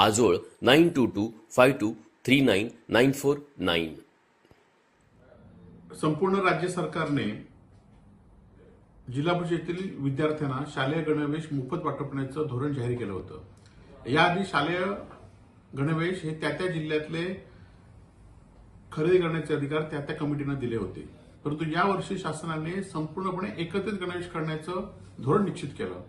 आजोळ nine two two five two three nine nine four nine. संपूर्ण राज्य सरकारने जिल्हा परिषदेतील विद्यार्थ्यांना शालेय गणवेश मोफत वाटपण्याचं धोरण जाहीर केलं होतं. याआधी शालेय गणवेश हे त्या त्या जिल्ह्यातले खरेदी करण्याचे अधिकार त्या त्या कमिटीनं दिले होते. परंतु यावर्षी शासनाने संपूर्णपणे एकत्रित गणवेश करण्याचं धोरण निश्चित केलं.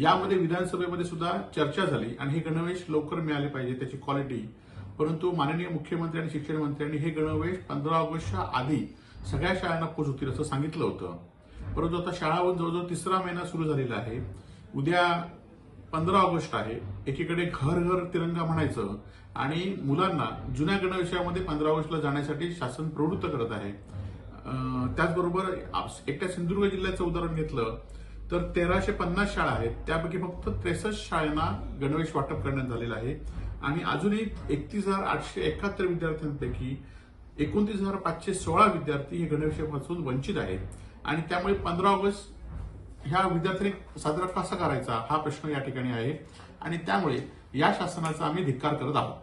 यामध्ये विधानसभेमध्ये सुद्धा चर्चा झाली आणि हे गणवेश लवकर मिळाले पाहिजे त्याची क्वालिटी परंतु माननीय मुख्यमंत्री आणि शिक्षण मंत्र्यांनी हे गणवेश पंधरा ऑगस्टच्या आधी सगळ्या शाळांना पोहोचवतील असं सांगितलं होतं. परंतु आता शाळा जवळजवळ तिसरा महिना सुरू झालेला आहे. उद्या पंधरा ऑगस्ट आहे. एकीकडे घर घर तिरंगा म्हणायचं आणि मुलांना जुन्या गणवेशामध्ये पंधरा ऑगस्टला जाण्यासाठी शासन प्रवृत्त करत आहे. त्याचबरोबर आप- एकट्या सिंधुदुर्ग जिल्ह्याचं उदाहरण घेतलं तर तेराशे पन्नास शाळा आहेत. त्यापैकी फक्त त्रेसष्ट शाळांना गणवेश वाटप करण्यात झालेलं आहे. आणि अजूनही एकतीस हजार आठशे एकाहत्तर विद्यार्थ्यांपैकी एकोणतीस हजार पाचशे सोळा विद्यार्थी हे गणवेशापासून वंचित आहेत. आणि त्यामुळे पंधरा ऑगस्ट ह्या विद्यार्थ्यांनी साजरा कसा करायचा हा प्रश्न या ठिकाणी आहे. आणि त्यामुळे या शासनाचा आम्ही धिक्कार करत आहोत.